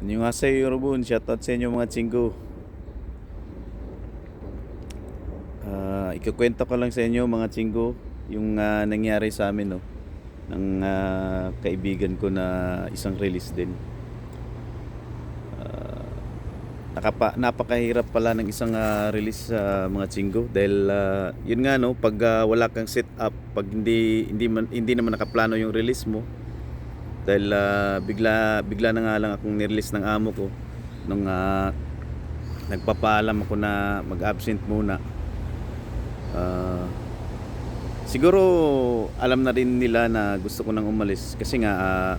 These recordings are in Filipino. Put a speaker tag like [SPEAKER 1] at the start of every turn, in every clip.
[SPEAKER 1] Annyeonghaseyo Yorobun, shoutout sa inyo mga chinggo. Uh, ah, ikakwento ko lang sa inyo mga chinggo yung uh, nangyari sa amin no ng uh, kaibigan ko na isang release din. Uh, nakapa, napakahirap pala ng isang uh, release sa uh, mga chinggo dahil uh, yun nga no pag uh, wala kang setup pag hindi hindi man, hindi naman nakaplano yung release mo dahil ah, bigla bigla na nga lang akong nirelease ng amo ko nung ah, nagpapaalam ako na mag-absent muna. Ah, siguro alam na rin nila na gusto ko nang umalis kasi nga ah,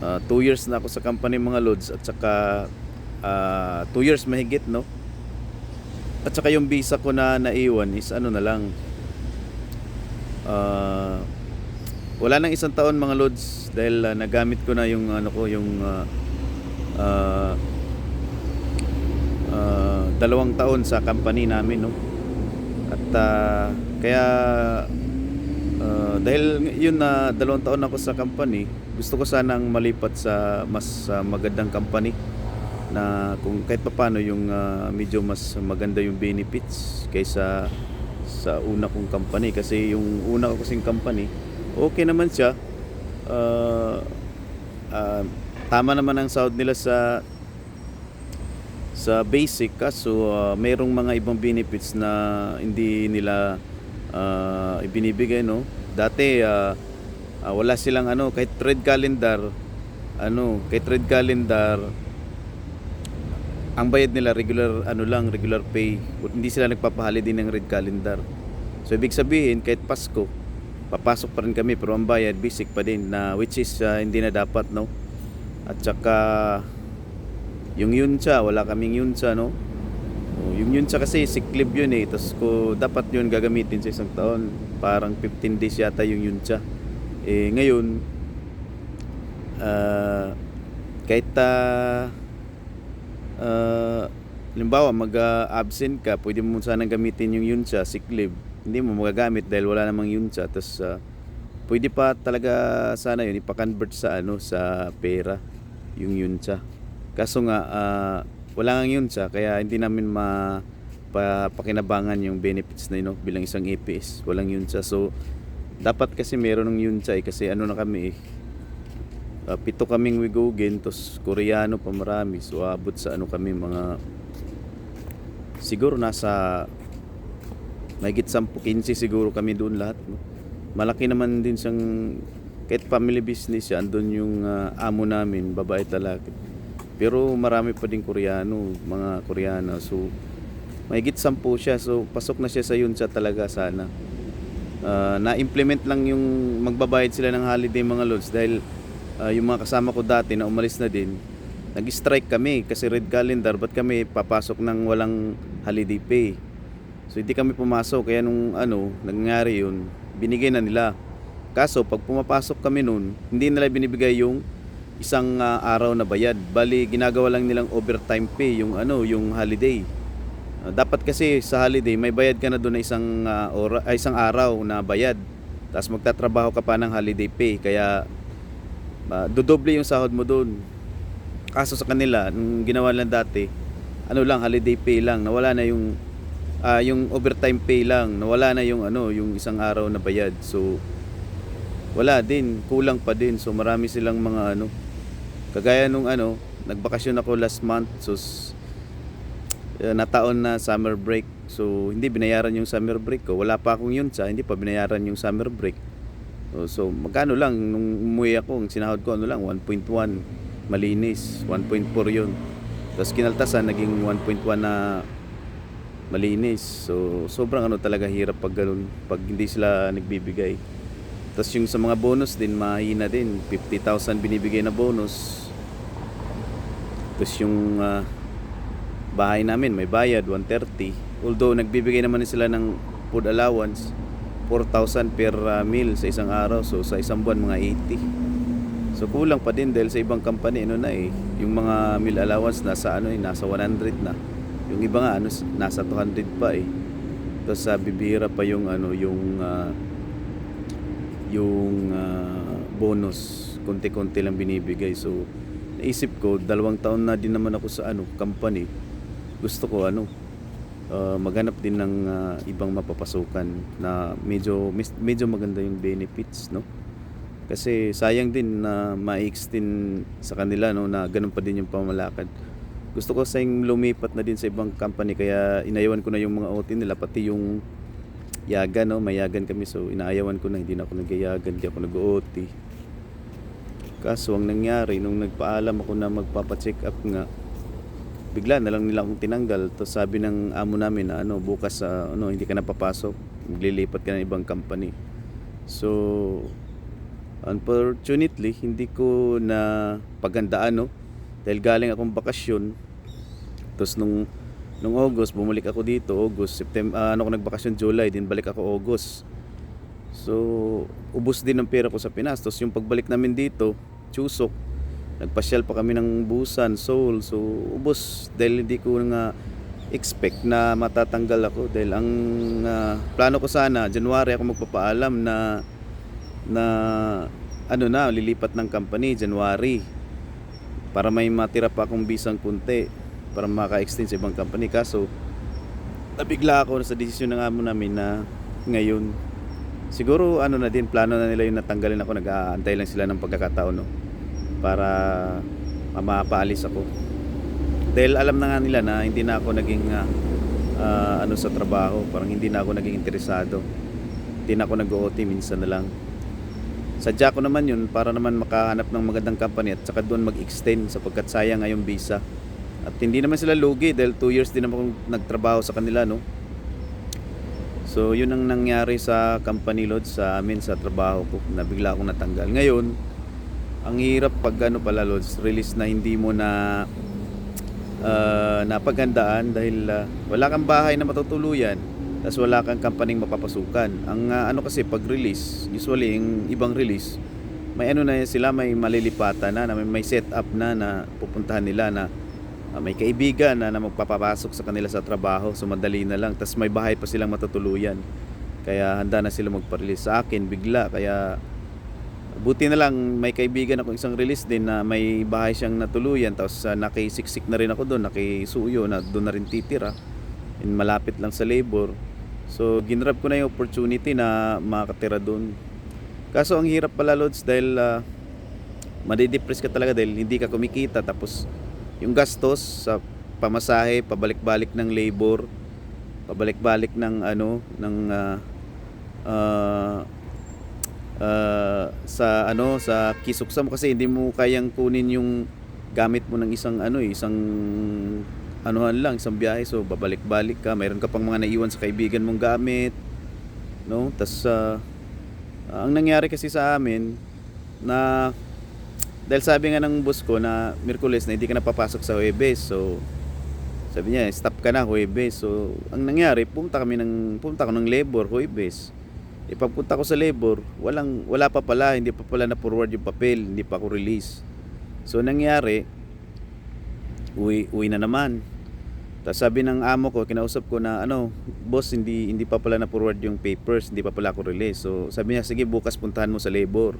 [SPEAKER 1] ah, two years na ako sa company mga loads at saka ah, two years mahigit no. At saka yung visa ko na naiwan is ano na lang ah, wala nang isang taon mga loads dahil ah, nagamit ko na yung ano ko yung ah, ah, ah, dalawang taon sa company namin no? At ah, kaya ah, dahil yun na dalawang taon ako sa company gusto ko sanang malipat sa mas ah, magandang company na kung kahit papaano yung ah, medyo mas maganda yung benefits kaysa sa una kong company. Kasi yung una ko kasing company okay naman siya. Ah, ah, tama naman ang sahod nila sa sa basic. Kaso ah, mayroong mga ibang benefits na hindi nila ah, ibinibigay no? Dati ah, ah, wala silang ano kahit trade calendar ano kahit trade calendar ang bayad nila regular ano lang regular pay. Hindi sila nagpapahali din ng red calendar. So ibig sabihin kahit Pasko papasok pa rin kami pero ang bayad basic pa din na which is ah, hindi na dapat no? At saka yung yuncha wala kaming yuncha no? Oh, yung yuncha kasi sick leave yun eh. Tapos ko dapat yun gagamitin sa isang taon. Parang 15 days yata yung yuncha eh ngayon ah kahit ah uh, limbawa mag-absent ka, pwede mo sanang gamitin yung yuncha, sick leave. Hindi mo magagamit dahil wala namang yuncha. Tapos ah, pwede pa talaga sana yun ipa-convert sa ano sa pera yung yuncha. Kaso nga ah, wala nang yuncha kaya hindi namin ma pa, pakinabangan yung benefits na yun no, bilang isang APS. Walang yuncha. So dapat kasi meron ng yuncha eh, kasi ano na kami eh Uh, pito kaming Wigogen, tos Koreano pa marami. So abot sa ano kami mga siguro nasa mahigit 10-15 siguro kami doon lahat. No? Malaki naman din siyang kahit family business siya, andun yung ah, amo namin, babae talaki. Pero marami pa din Koreano, mga Koreano. So mahigit 10 siya. So pasok na siya sa yun siya talaga sana. Ah, na-implement lang yung magbabayad sila ng holiday mga lods dahil ah, yung mga kasama ko dati na umalis na din nag-strike kami kasi red calendar ba't kami papasok ng walang holiday pay so hindi kami pumasok. Kaya nung ano nangyari yun binigay na nila. Kaso pag pumapasok kami noon hindi nila binibigay yung isang ah, araw na bayad. Bali ginagawa lang nilang overtime pay yung ano yung holiday. Ah, dapat kasi sa holiday may bayad ka na doon na isang ah, ora, ay, isang araw na bayad. Tapos magtatrabaho ka pa ng holiday pay. Kaya uh, dodoble yung sahod mo doon. Kaso sa kanila nung ginawa lang dati, ano lang holiday pay lang, nawala na yung ah, yung overtime pay lang, nawala na yung ano, yung isang araw na bayad. So wala din, kulang pa din. So marami silang mga ano kagaya nung ano, nagbakasyon ako last month. So uh, nataon na summer break. So, hindi binayaran yung summer break ko. Wala pa akong yun sa, hindi pa binayaran yung summer break. Oh, so, magkano lang, nung umuwi ako, ang sinahod ko, ano lang, 1.1, malinis, 1.4 yun. Tapos kinaltasan, naging 1.1 na malinis. So, sobrang ano talaga hirap pag ganun, pag hindi sila nagbibigay. Tapos yung sa mga bonus din, mahina din. 50,000 binibigay na bonus. Tapos yung ah, bahay namin may bayad 130 although nagbibigay naman sila ng food allowance 4,000 per uh, meal sa isang araw so sa isang buwan mga 80 so kulang pa din dahil sa ibang company ano na eh yung mga meal allowance nasa ano eh nasa 100 na yung iba nga ano nasa 200 pa eh tapos sa bibira pa yung ano yung ah, yung ah, bonus konti-konti lang binibigay so naisip ko, dalawang taon na din naman ako sa ano, company. Gusto ko ano, uh, maghanap din ng uh, ibang mapapasukan na medyo medyo maganda yung benefits, no? Kasi sayang din na ma-extend sa kanila no na ganun pa din yung pamalakad. Gusto ko sayang lumipat na din sa ibang company kaya inayawan ko na yung mga OT nila pati yung yaga no, mayagan kami so inaayawan ko na hindi na ako nagayagan, hindi ako nag-OT. Kaso ang nangyari nung nagpaalam ako na magpapa-check up nga bigla na lang nila akong tinanggal. To sabi ng amo namin na ano bukas sa ano hindi ka na papasok maglilipat ka ng ibang company. So unfortunately hindi ko na pagandaan no dahil galing akong bakasyon. Tapos nung nung August bumalik ako dito August September ah, ano ko nagbakasyon July din balik ako August. So ubos din ang pera ko sa Pinas. Tapos yung pagbalik namin dito Chusok nagpasyal pa kami ng Busan, Seoul. So, ubos. Dahil hindi ko nga expect na matatanggal ako. Dahil ang ah, plano ko sana January ako magpapaalam na na ano na lilipat ng company January para may matira pa akong bisang kunti para maka-extend sa ibang company kaso nabigla ako sa desisyon ng amo namin na ngayon siguro ano na din plano na nila yung natanggalin ako nag-aantay lang sila ng pagkakataon no para mapaalis ako. Dahil alam na nga nila na hindi na ako naging ah, ano sa trabaho, parang hindi na ako naging interesado. Hindi na ako nag-OT minsan na lang. Sadya ko naman yun para naman makahanap ng magandang company at saka doon mag-extend sapagkat sayang nga visa. At hindi naman sila lugi dahil 2 years din naman nagtrabaho sa kanila no. So yun ang nangyari sa company load sa amin sa trabaho ko na bigla akong natanggal. Ngayon, ang hirap pag ano pala loads release na hindi mo na uh, napagandaan dahil ah, wala kang bahay na matutuluyan tapos wala kang kampaning mapapasukan. Ang ah, ano kasi pag release usually yung ibang release may ano na sila may malilipatan na, na may, may set up na na pupuntahan nila na ah, may kaibigan na, na magpapapasok sa kanila sa trabaho. So madali na lang. Tapos may bahay pa silang matutuluyan. Kaya handa na sila magpa-release. Sa akin bigla. Kaya Buti na lang may kaibigan ako isang release din na may bahay siyang natuluyan. Tapos uh, nakisiksik na rin ako doon, nakisuyo na doon na rin titira. In malapit lang sa labor. So ginrab ko na yung opportunity na makatira doon. Kaso ang hirap pala loads dahil uh, madidepress ka talaga dahil hindi ka kumikita tapos yung gastos sa pamasahe, pabalik-balik ng labor, pabalik-balik ng ano, ng uh, uh, uh, sa ano sa kisuksa mo kasi hindi mo kayang kunin yung gamit mo ng isang ano eh, isang anuhan lang, isang biyahe so babalik-balik ka, mayroon ka pang mga naiwan sa kaibigan mong gamit no? Tas uh, ang nangyari kasi sa amin na dahil sabi nga ng boss ko na Miyerkules na hindi ka napapasok sa Huwebes so sabi niya stop ka na Huwebes so ang nangyari pumunta kami ng pumunta ko ng labor Huwebes Ipagpunta ko sa labor, walang, wala pa pala, hindi pa pala na-forward yung papel, hindi pa ako release. So, nangyari, uwi, uwi na naman. Tapos sabi ng amo ko, kinausap ko na, ano, boss, hindi, hindi pa pala na-forward yung papers, hindi pa pala ako release. So, sabi niya, sige, bukas puntahan mo sa labor.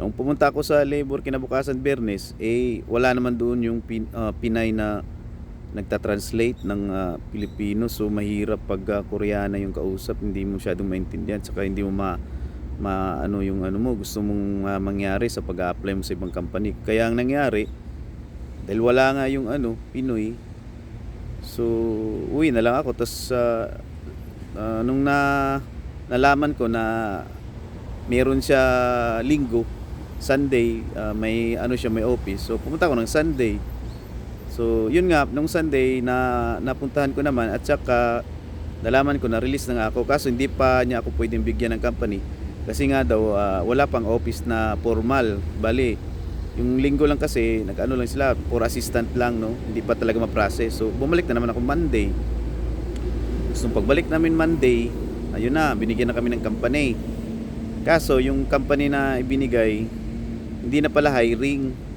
[SPEAKER 1] Nung pumunta ako sa labor kinabukasan Bernes, eh, wala naman doon yung pin, uh, Pinay na nagta-translate ng uh, Pilipino so mahirap pag uh, Koreana yung kausap hindi mo masyadong maintindihan saka hindi mo ma, ma ano yung ano mo gusto mong uh, mangyari sa pag-apply mo sa ibang company kaya ang nangyari dahil wala nga yung ano Pinoy so uwi na lang ako. Tapos uh, uh, nung na nalaman ko na meron siya linggo Sunday uh, may ano siya may office. So pumunta ako ng Sunday. So, yun nga, nung Sunday na napuntahan ko naman at saka nalaman ko na release na nga ako. Kaso hindi pa niya ako pwedeng bigyan ng company. Kasi nga daw uh, wala pang office na formal. Bali, yung linggo lang kasi nag-ano lang sila for assistant lang no, hindi pa talaga ma-process. So, bumalik na naman ako Monday. So, pagbalik namin Monday, ayun na, binigyan na kami ng company. Kaso, yung company na ibinigay, hindi na pala hiring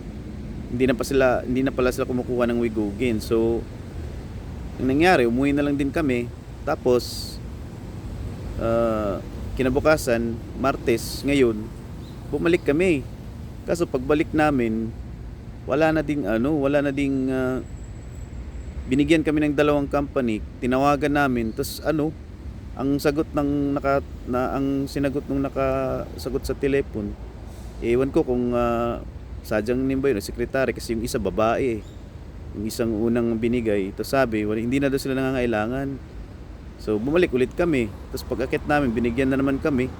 [SPEAKER 1] hindi na pa sila hindi na pala sila kumukuha ng wigugin. So ang nangyari, umuwi na lang din kami. Tapos uh, kinabukasan, Martes ngayon, bumalik kami. Kaso pagbalik namin, wala na ding ano, wala na ding ah, binigyan kami ng dalawang company, tinawagan namin, tapos ano, ang sagot ng naka na ang sinagot nung nakasagot sa telepon, ewan ko kung ah, sadyang nimba yun, sekretary kasi yung isa babae. Yung isang unang binigay, to sabi, wala, hindi na daw sila nangangailangan. So bumalik ulit kami. Tapos pag akit namin, binigyan na naman kami.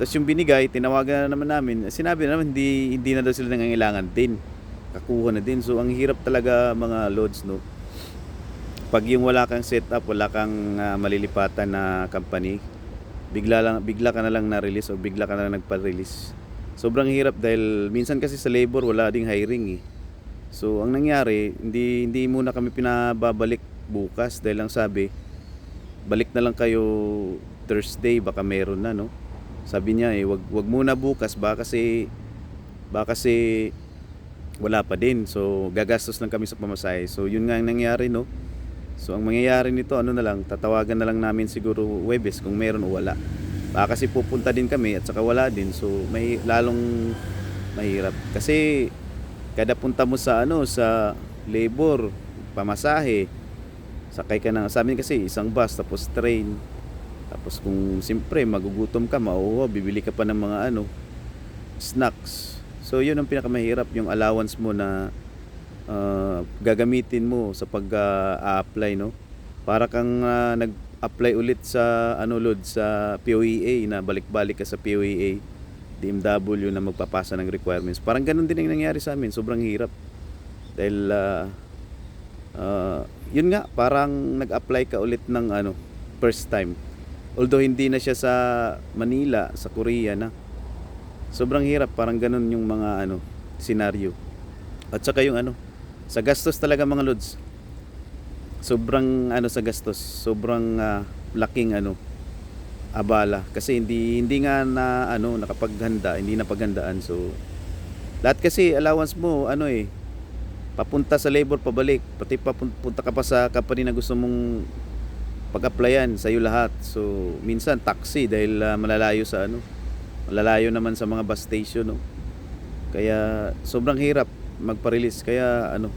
[SPEAKER 1] Tapos yung binigay, tinawagan na naman namin. Sinabi na naman, hindi, hindi na daw sila nangangailangan din. Kakuha na din. So ang hirap talaga mga loads, no? Pag yung wala kang setup, wala kang ah, malilipatan na company, bigla lang bigla ka na lang na-release o bigla ka na lang nagpa-release. Sobrang hirap dahil minsan kasi sa labor wala ding hiring eh. So ang nangyari, hindi hindi muna kami pinababalik bukas dahil lang sabi, balik na lang kayo Thursday baka meron na no. Sabi niya eh, wag wag muna bukas baka kasi baka kasi wala pa din. So gagastos lang kami sa pamasahe. So yun nga ang nangyari no. So ang mangyayari nito ano na lang, tatawagan na lang namin siguro Webes kung meron o wala. Baka kasi pupunta din kami at saka wala din. So may lalong mahirap. Kasi kada punta mo sa ano sa labor, pamasahe, sakay ka na. Sa amin kasi isang bus tapos train. Tapos kung siyempre magugutom ka, mauho, bibili ka pa ng mga ano snacks. So yun ang pinakamahirap yung allowance mo na ah, gagamitin mo sa pag-apply no. Para kang ah, nag-apply ulit sa ano Lod sa POEA na balik-balik ka sa POEA DMW na magpapasa ng requirements. Parang ganun din ang nangyari sa amin. Sobrang hirap. Dahil ah, ah, yun nga parang nag-apply ka ulit ng ano first time. Although hindi na siya sa Manila, sa Korea na. Sobrang hirap, parang ganun yung mga ano scenario. At saka yung ano, sa gastos talaga mga lods. Sobrang ano sa gastos, sobrang ah, laking ano abala kasi hindi hindi nga na ano nakapaghanda, hindi napaghandaan. So lahat kasi allowance mo ano eh papunta sa labor pabalik, pati papunta ka pa sa company na gusto mong pag-applyan sa iyo lahat. So minsan taxi dahil ah, malalayo sa ano malalayo naman sa mga bus station no. Kaya sobrang hirap magpa-release. Kaya ano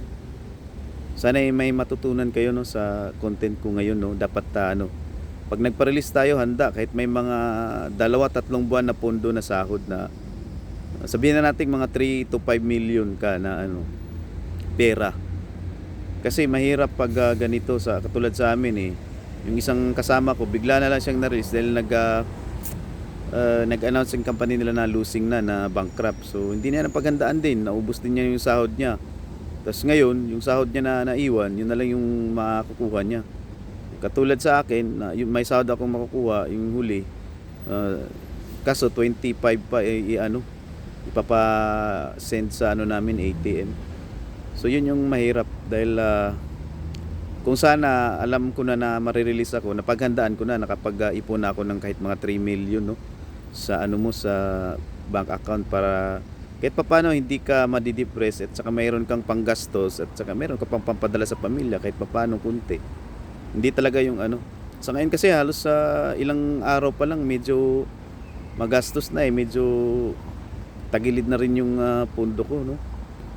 [SPEAKER 1] sana ay may matutunan kayo no sa content ko ngayon no? Dapat ah, ano pag nagpa-release tayo handa. Kahit may mga dalawa tatlong buwan na pondo na sahod na sabihin na natin mga 3 to 5 million ka na ano pera. Kasi mahirap pag ah, ganito sa katulad sa amin eh yung isang kasama ko bigla na lang siyang na-release dahil nag ah, uh, nag-announce yung company nila na losing na, na bankrupt. So, hindi niya napaghandaan din. Naubos din niya yung sahod niya. Tapos ngayon, yung sahod niya na naiwan, yun na lang yung makukuha niya. Katulad sa akin, na yung may sahod akong makukuha, yung huli, uh, kaso 25 pa, eh, ano, ipapa-send sa ano namin, ATM. So, yun yung mahirap dahil ah, kung sana alam ko na na marirelease ako, napaghandaan ko na, nakapag-ipon na ako ng kahit mga 3 million, no? sa ano mo sa bank account para kahit papano hindi ka madidepress at saka mayroon kang panggastos at saka mayroon ka pang pampadala sa pamilya kahit papano kunti. Hindi talaga yung ano. Sa ngayon kasi halos sa ilang araw pa lang medyo magastos na eh, medyo tagilid na rin yung ah, pundo ko no.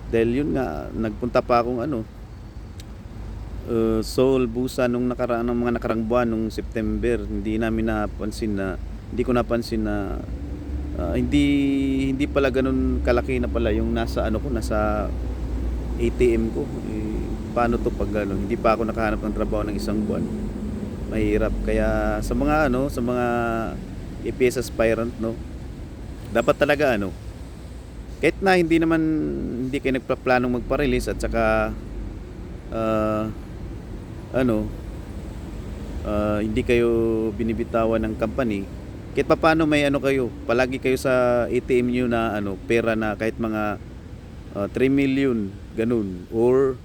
[SPEAKER 1] Dahil yun nga nagpunta pa akong ano uh, Seoul, Busan nung nakaraan ng mga nakarang buwan nung September, hindi namin napansin na hindi ko napansin na ah, hindi hindi pala ganun kalaki na pala yung nasa ano ko nasa ATM ko. Eh, paano to pag ano, hindi pa ako nakahanap ng trabaho ng isang buwan. Mahirap kaya sa mga ano, sa mga EPS aspirant no. Dapat talaga ano, kahit na hindi naman hindi kayo nagpa-planong magpa-release at saka ah, ano ah, hindi kayo binibitawan ng company. Kahit pa paano may ano kayo palagi kayo sa ATM nyo na ano pera na kahit mga ah, 3 million ganun. Or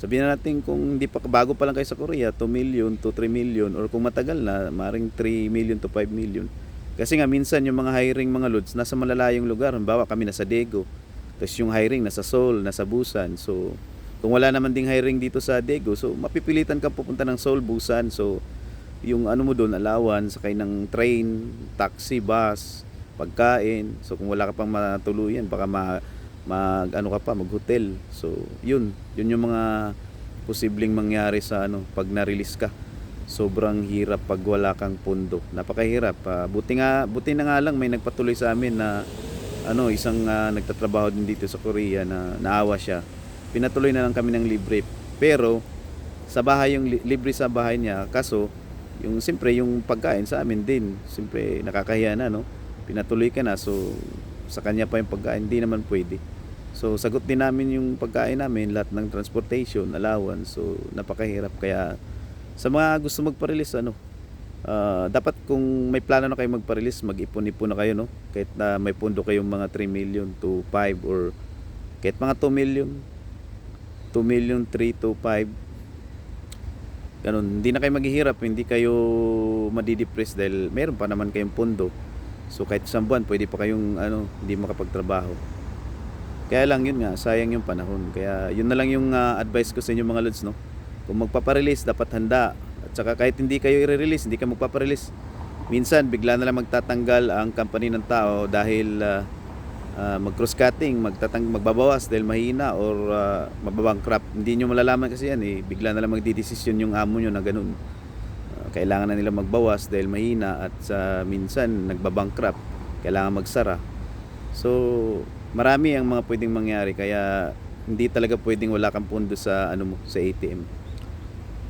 [SPEAKER 1] sabihin na natin kung hindi pa bago pa lang kayo sa Korea 2 million to 3 million. Or kung matagal na maring 3 million to 5 million. Kasi nga minsan yung mga hiring mga lods nasa malalayong lugar. Halimbawa kami nasa Daegu. Tapos yung hiring nasa Seoul nasa Busan. So kung wala naman ding hiring dito sa Daegu, so mapipilitan kang pupunta ng Seoul, Busan. So yung ano mo doon, allowance, sakay ng train, taxi, bus, pagkain. So kung wala ka pang matuluyan, baka ma, mag ano ka pa, mag-hotel. So, yun, yun yung mga posibleng mangyari sa ano pag na-release ka. Sobrang hirap pag wala kang pondo. Napakahirap. Ah, buti nga buti na nga lang may nagpatuloy sa amin na ano isang ah, nagtatrabaho din dito sa Korea na naawa siya. Pinatuloy na lang kami ng libre. Pero sa bahay yung li- libre sa bahay niya. Kaso yung siyempre yung pagkain sa amin din siyempre nakakahiya na no? Pinatuloy ka na so sa kanya pa yung pagkain hindi naman pwede. So sagot din namin yung pagkain namin lahat ng transportation allowance so napakahirap. Kaya sa mga gusto magpa-release ano ah, dapat kung may plano na kayo magpa-release mag-ipon-ipon na kayo no? Kahit na may pundo kayong mga 3 million to 5 or kahit mga 2 million 2 million 3 to 5 ganun, hindi na kayo maghihirap, hindi kayo madidepress dahil meron pa naman kayong pondo. So kahit isang buwan, pwede pa kayong ano, hindi makapagtrabaho. Kaya lang yun nga, sayang yung panahon. Kaya yun na lang yung ah, advice ko sa inyo mga lods, no? Kung magpaparelease, dapat handa. At saka kahit hindi kayo i-release, hindi ka magpaparelease. Minsan, bigla na lang magtatanggal ang company ng tao dahil ah, ah, mag-cross cutting, magtatang magbabawas dahil mahina or uh, mababankrupt. Hindi nyo malalaman kasi yan eh. Bigla na lang magdidesisyon yung amo nyo na ganun. Ah, kailangan na nila magbawas dahil mahina at sa minsan nagbabankrupt. Kailangan magsara. So, marami ang mga pwedeng mangyari kaya hindi talaga pwedeng wala kang pondo sa ano mo sa ATM.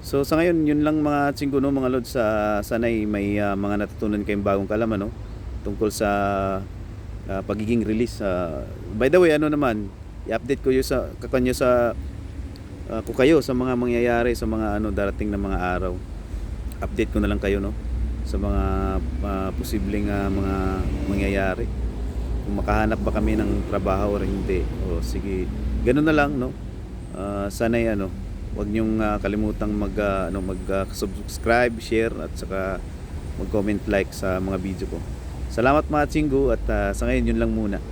[SPEAKER 1] So sa ngayon, yun lang mga tsinggo no, mga lods sa sanay may ah, mga natutunan kayong bagong kalaman no tungkol sa ah, pagiging release. Ah, by the way, ano naman, i-update ko yung sa kakanyo sa ah, ko kayo sa mga mangyayari sa mga ano darating na mga araw. Update ko na lang kayo no sa mga ah, posibleng ah, mga mangyayari. Kung makahanap ba kami ng trabaho o hindi. O sige, ganun na lang no. Ah, sana'y ano, Huwag niyong ah, kalimutang mag ah, ano mag ah, subscribe, share at saka mag-comment like sa mga video ko. Salamat mga chinggo at ah, sa ngayon yun lang muna.